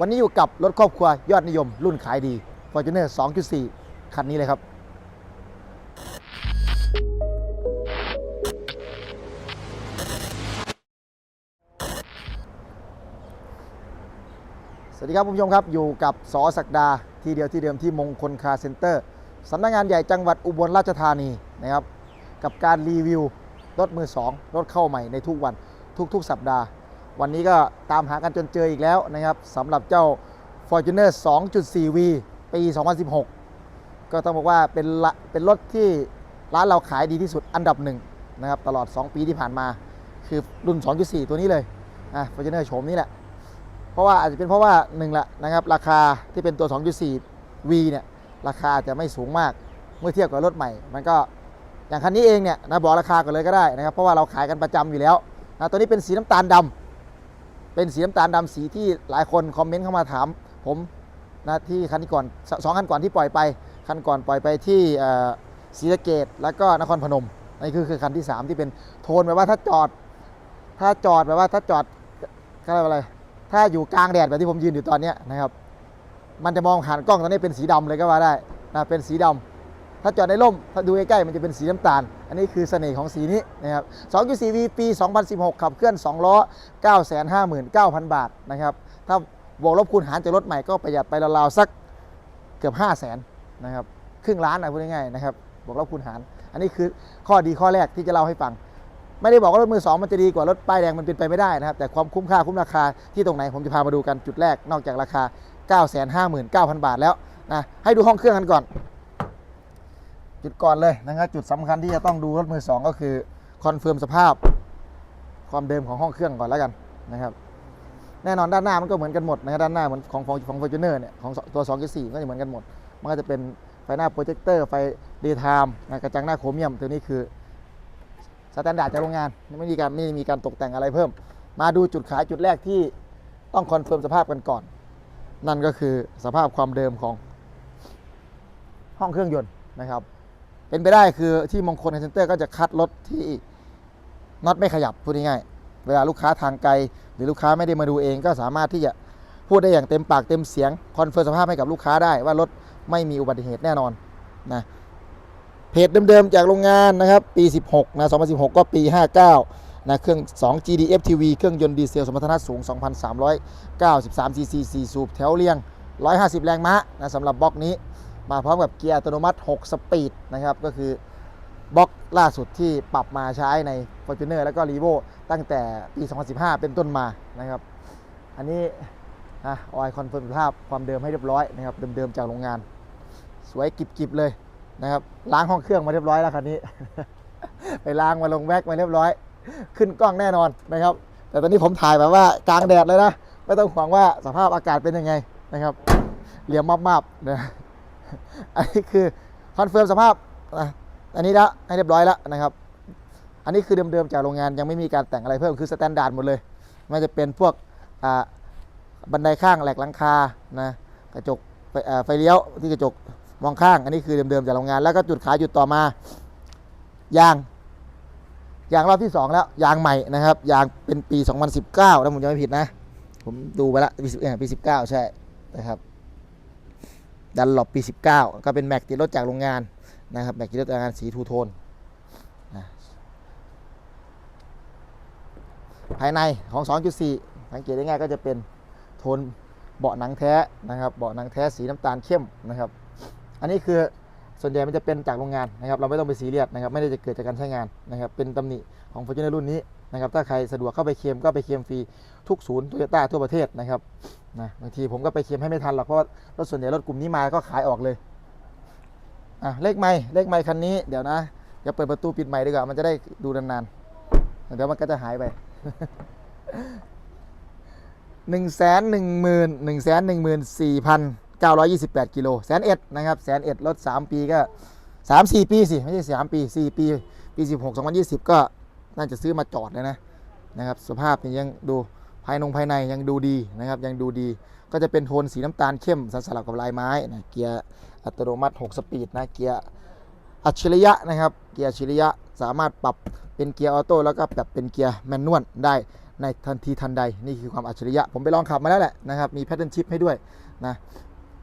วันนี้อยู่กับรถครอบครัวยอดนิยม รุ่นขายดี Fortuner 2.4 คันนี้เลยครับ สวัสดีครับคุณผู้ชมครับ อยู่กับสอศักดา ที่เดียวที่เดิมที่มงคลคาร์เซ็นเตอร์สำนักงานใหญ่จังหวัดอุบลราชธานีนะครับ กับการรีวิวรถมือ 2 รถเข้าใหม่ในทุกวันทุกๆ สัปดาห์ วันนี้ก็ตามหากันจนเจออีกแล้วนะครับสำหรับเจ้า Fortuner 2.4V ปี 2016 ก็ต้องบอกว่าเป็นเป็นรถที่ร้านเราขายดีที่สุดอันดับหนึ่งนะครับตลอด 2 ปีที่ผ่านมา คือรุ่น 2.4 ตัวนี้เลยอะ Fortuner โฉมนี้แหละ เพราะว่าอาจจะเป็นเพราะว่าหนึ่งละนะครับราคาที่เป็นตัว 2.4V เนี่ยราคาอาจจะไม่สูงมากเมื่อเทียบกับรถใหม่ มันก็อย่างคันนี้เองเนี่ยนะบอกราคาก่อนเลยก็ได้นะครับเพราะว่าเราขายกันประจำอยู่แล้วนะตัวนี้เป็นสีน้ำตาลดำ เป็นสีน้ำตาลดำสีที่หลายคนคอมเมนต์เข้ามาถามผมนะที่คันนี้ก่อนสองคันก่อนที่ปล่อยไป คันก่อนปล่อยไปที่ศรีสะเกดแล้วก็นครพนมนี่คือคือคันที่ 3 ที่เป็นโทนแบบว่าถ้าจอด ถ้าจอดแบบว่าถ้าจอดก็อะไร ถ้าอยู่กลางแดดแบบที่ผมยืนอยู่ตอนนี้นะครับ มันจะมองผ่านกล้องตอนนี้เป็นสีดำเลยก็ว่าได้นะเป็นสีดำ ถ้าจอดในร่ม ถ้าดูใกล้ๆมันจะเป็นสีน้ำตาล อันนี้คือเสน่ห์ของสีนี้นะครับ 2.4V ปี 2016 ขับเคลื่อน 2 ล้อ 959,000 บาทนะครับ ถ้าบวกลบคูณหารจากรถใหม่ก็ประหยัดไปราวๆสักเกือบ 5 0 0 0 0นนะครับ ครึ่งล้านนะพูดง่ายๆนะครับ บวกลบคูณหาร อันนี้คือข้อดีข้อแรกที่จะเล่าให้ฟัง ไม่ได้บอกว่ารถมือสองมันจะดีกว่ารถป้ายแดงมันเป็นไปไม่ได้นะครับ แต่ความคุ้มค่าคุ้มราคาที่ตรงไหนผมจะพามาดูกันจุดแรก นอกจากราคา 959,000 บาทแล้วนะ ให้ดูห้องเครื่องกันก่อน จุดก่อนเลยนะครับจุดสำคัญที่จะต้องดูรถมือสองก็คือคอนเฟิร์มสภาพความเดิมของห้องเครื่องก่อนแล้วกันนะครับ แน่นอนด้านหน้ามันก็เหมือนกันหมดนะครับด้านหน้าเหมือนของของของ Fortuner เนี่ยของตัว2.4ก็จะเหมือนกันหมด มันก็จะเป็นไฟหน้าโปรเจคเตอร์ไฟเดย์ไทม์กระจังหน้าโครเมียมตัวนี้คือสแตนดาร์ดจากโรงงานไม่มีการไม่มีการตกแต่งอะไรเพิ่ม มาดูจุดขายจุดแรกที่ต้องคอนเฟิร์มสภาพกันก่อน นั่นก็คือสภาพความเดิมของห้องเครื่องยนต์นะครับ เป็นไปได้คือที่มงคลเซ็นเตอร์ก็จะคัดรถที่น็อตไม่ขยับพูดง่ายๆเวลาลูกค้าทางไกล หรือลูกค้าไม่ได้มาดูเองก็สามารถที่จะพูดได้อย่างเต็มปากเต็มเสียงคอนเฟิร์มสภาพให้กับลูกค้าได้ว่ารถไม่มีอุบัติเหตุแน่นอนนะเพจเดิมๆจากโรงงานนะครับปี 16นะ2016 ก็ปี 59นะเครื่อง 2 GDF TV เครื่องยนต์ดีเซลสมรรถนะสูง 2,393 cc 4 สูบแถวเรียง 150 แรงม้านะสำหรับบล็อกนี้ มาพร้อมกับเกียร์อัตโนมัติ 6 สปีดนะครับ ก็คือบล็อกล่าสุดที่ปรับมาใช้ใน Fortuner แล้วก็ r e v o ตั้งแต่ปี 2015 เป็นต้นมานะครับ อันนี้นะออยคอนเฟิร์มสภาพความเดิมให้เรียบร้อยนะครับ เดิมๆจากโรงงาน สวยกิบๆเลยนะครับ ล้างห้องเครื่องมาเรียบร้อยแล้วคันนี้ ไปล้างมาลงแว็กมาเรียบร้อย ขึ้นกล้องแน่นอนนะครับ แต่ตอนนี้ผมถ่ายแบบว่ากลางแดดเลยนะ ไม่ต้องห่วงว่าสภาพอากาศเป็นยังไงนะครับ เหลี่ยมมาบๆนะ อันนี้คือคอนเฟิร์มสภาพอะอันนี้ล้วให้เรียบร้อยแล้วนะครับ อันนี้คือเดิมๆจากโรงงานยังไม่มีการแต่งอะไรเพิ่มคือสแตนดาร์ดหมดเลยไมันจะเป็นพวกบันไดข้างแหลกหลังคานะกระจกไฟไฟเลี้ยวที่กระจกมองข้าง อันนี้คือเดิมๆจากโรงงาน แล้วก็จุดขายจุดต่อมายางยางรอบที่ 2 แล้วยางใหม่นะครับยางเป็นปี 2019ถ้าผมจำไม่ผิดนะ ผมดูไปล้วปี10เอ่อปี19 ใช่นะครับ ดันหลบปี 19 ก็เป็นแม็กติดรถจากโรงงานนะครับแม็กติดรถจากโรงงานสีทูโทนนะภายในของ 2.4 สังเกตได้ง่ายก็จะเป็นโทนเบาะหนังแท้นะครับ เบาะหนังแท้สีน้ำตาลเข้มนะครับ อันนี้คือ ส่วนใหญ่มันจะเป็นจากโรงงานนะครับเราไม่ต้องไปซีเรียสนะครับไม่ได้จะเกิดจากการใช้งานนะครับเป็นตำหนิของ Fortuner รุ่นนี้นะครับถ้าใครสะดวกเข้าไปเคลมก็ไปเคลมฟรีทุกศูนย์โตโยต้าทั่วประเทศนะครับนะบางทีผมก็ไปเคลมให้ไม่ทันหรอกเพราะว่ารถส่วนใหญ่รถกลุ่มนี้มาก็ขายออกเลยอะเลขไม่เลขไม่คันนี้เดี๋ยวนะเดี๋ยวเปิดประตูปิดใหม่ดีกว่ามันจะได้ดูนานๆเดี๋ยวมันก็จะหายไปหนึ่งแสนหนึ่งหมื่นหนึ่งแสนหนึ่งหมื่นสี่พัน เก้าร้อยยี่สิบแปดกิโลแสนเอ็ดนะครับแสนเอ็ดรถสามปีก็สามสี่ปีสิไม่ใช่สามปีสี่ปี ปีสิบหกสองพันยี่สิบก็น่าจะซื้อมาจอดเลยนะนะครับสภาพนี่ยังดูภายนงภายในยังดูดีนะครับยังดูดีก็จะเป็นโทนสีน้ำตาลเข้มสลับกับลายไม้นะเกียร์อัตโนมัติ 6 สปีดนะเกียร์อัจฉริยะนะครับเกียร์อัจฉริยะสามารถปรับเป็นเกียร์ออโต้แล้วก็ปรับเป็นเกียร์แมนนวลได้ในทันทีทันใดนี่คือความอัจฉริยะ ผมไปลองขับมาแล้วแหละนะครับมีแพทเทิร์นชิพให้ด้วยนะ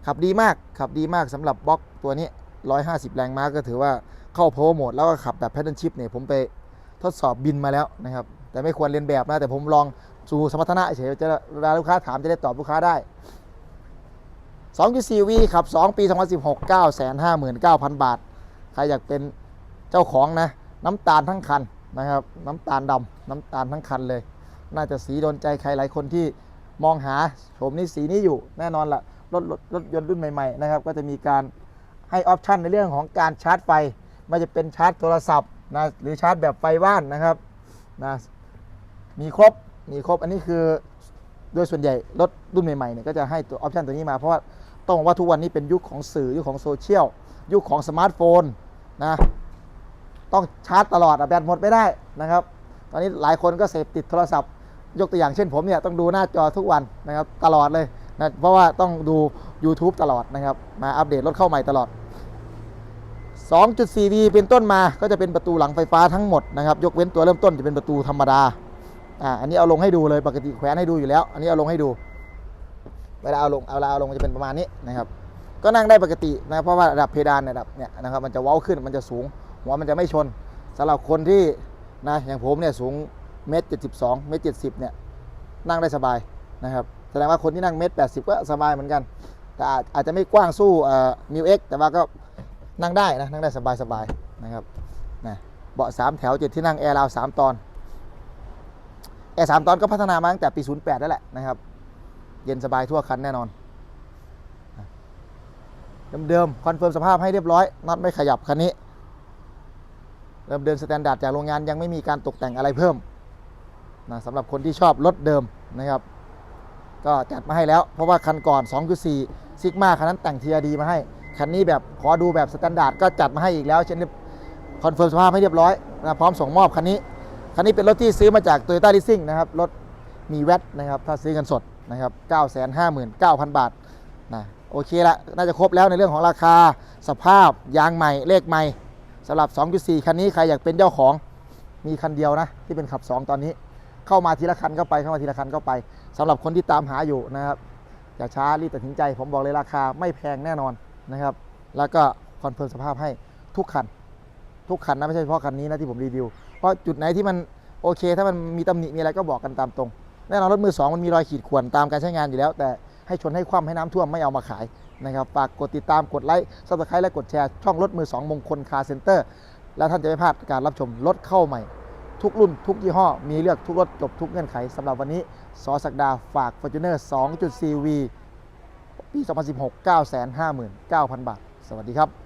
ขับดีมากขับดีมากสำหรับบล็อกตัวนี้ 150 แรงม้าก็ถือว่าเข้า power mode แล้วก็ขับแบบแพทเทิร์นชิพเนี่ยผมไปทดสอบบินมาแล้วนะครับ แต่ไม่ควรเรียนแบบนะ แต่ผมลองสู่สมรรถนะเฉยจะเวลาลูกค้าถามจะได้ตอบลูกค้าได้ 2.4V ขับ 2 ปี 2016 959,000 บาท ใครอยากเป็นเจ้าของนะ น้ำตาลทั้งคันนะครับ น้ำตาลดำน้ำตาลทั้งคันเลย น่าจะสีโดนใจใครหลายคนที่มองหาโฉมนี้สีนี้อยู่แน่นอนละ รถรถรถยนต์รุ่นใหม่ๆนะครับก็จะมีการให้ออปชันในเรื่องของการชาร์จไฟไม่จะเป็นชาร์จโทรศัพท์นะหรือชาร์จแบบไฟบ้านนะครับนะมีครบมีครบอันนี้คือโดยส่วนใหญ่รถรุ่นใหม่ๆเนี่ยก็จะให้ตัวออปชันตัวนี้มาเพราะว่าต้องบอกว่าทุกวันนี้เป็นยุคของสื่อยุคของโซเชียลยุคของสมาร์ทโฟนนะต้องชาร์จตลอดอะแบตหมดไม่ได้นะครับ ตอนนี้หลายคนก็เสพติดโทรศัพท์ ยกตัวอย่างเช่นผมเนี่ยต้องดูหน้าจอทุกวันนะครับตลอดเลย นะเพราะว่าต้องดู YouTube ตลอดนะครับ มาอัปเดตรถเข้าใหม่ตลอด 2.4V เป็นต้นมาก็จะเป็นประตูหลังไฟฟ้าทั้งหมดนะครับยกเว้นตัวเริ่มต้นจะเป็นประตูธรรมดาอ่าอันนี้เอาลงให้ดูเลยปกติแขวนให้ดูอยู่แล้ว อันนี้เอาลงให้ดู เวลาเอาลงเอาเวลาเอาลงจะเป็นประมาณนี้นะครับก็นั่งได้ปกตินะเพราะว่าระดับเพดานระดับเนี่ยนะครับมันจะเว้าขึ้นมันจะสูงหัวมันจะไม่ชนสำหรับคนที่นะอย่างผมเนี่ยสูงเมตรเจ็ดสิบสองเมตรเจ็ดสิบเนี่ยนั่งได้สบายนะครับ ดงว่าคนที่นั่งเมตรแปดสิบก็สบายเหมือนกัน แต่อาจจะไม่กว้างสู้มิวเอ็กแต่ว่าก็นั่งได้นะนั่งได้สบายสบายนะครับนะเบาะสามแถวเจ็ดที่นั่งแอร์ราวสามตอนแอร์สามตอนก็พัฒนามาตั้งแต่ปี 08นั่นแหละนะครับ เย็นสบายทั่วคันแน่นอน เดิมๆคอนเฟิร์มสภาพให้เรียบร้อยน็อตไม่ขยับคันนี้เริ่มเดินสแตนดาร์ดจากโรงงานยังไม่มีการตกแต่งอะไรเพิ่มนะสำหรับคนที่ชอบรถเดิมนะครับ ก็จัดมาให้แล้ว เพราะว่าคันก่อน2.4ซิกมาคันนั้นแต่ง TRD มาให้ คันนี้แบบขอดูแบบสแตนดาร์ดก็จัดมาให้อีกแล้ว เช่นคอนเฟิร์มสภาพให้เรียบร้อยนะพร้อมส่งมอบคันนี้ คันนี้เป็นรถที่ซื้อมาจาก Toyota Leasing นะครับ รถมีแวตนะครับ ถ้าซื้อกันสดนะครับ 959,000 บาทนะโอเคละน่าจะครบแล้วในเรื่องของราคาสภาพยางใหม่เลขใหม่สำหรับ 2.4 คันนี้ใครอยากเป็นเจ้าของมีคันเดียวนะ ที่เป็นขับ 2 ตอนนี้ เข้ามาทีละคันก็ไปเข้ามาทีละคันก็ไป สำหรับคนที่ตามหาอยู่นะครับอย่าช้ารีบตัดสินใจ ผมบอกเลยราคาไม่แพงแน่นอนนะครับ แล้วก็คอนเฟิร์มสภาพให้ทุกคัน ทุกคันนะไม่ใช่เฉพาะคันนี้นะที่ผมรีวิว เพราะจุดไหนที่มันโอเค ถ้ามันมีตำหนิมีอะไรก็บอกกันตามตรง แน่นอนรถมือสองมันมีรอยขีดข่วนตามการใช้งานอยู่แล้ว แต่ให้ชนให้คว่ำให้น้ำท่วมไม่เอามาขายนะครับฝากกดติดตามกดไลค์ซับสไครต์และกดแชร์ช่องรถมือสองมงคลคาร์เซ็นเตอร์แล้วท่านจะไม่พลาดการรับชมรถเข้าใหม่ ทุกรุ่นทุกยี่ห้อ มีเลือกทุกรถจบทุกเงื่อนไขสำหรับวันนี้สอสักดาฝาก Fortuner 2.4V ปี 2016 959,000 บาท สวัสดีครับ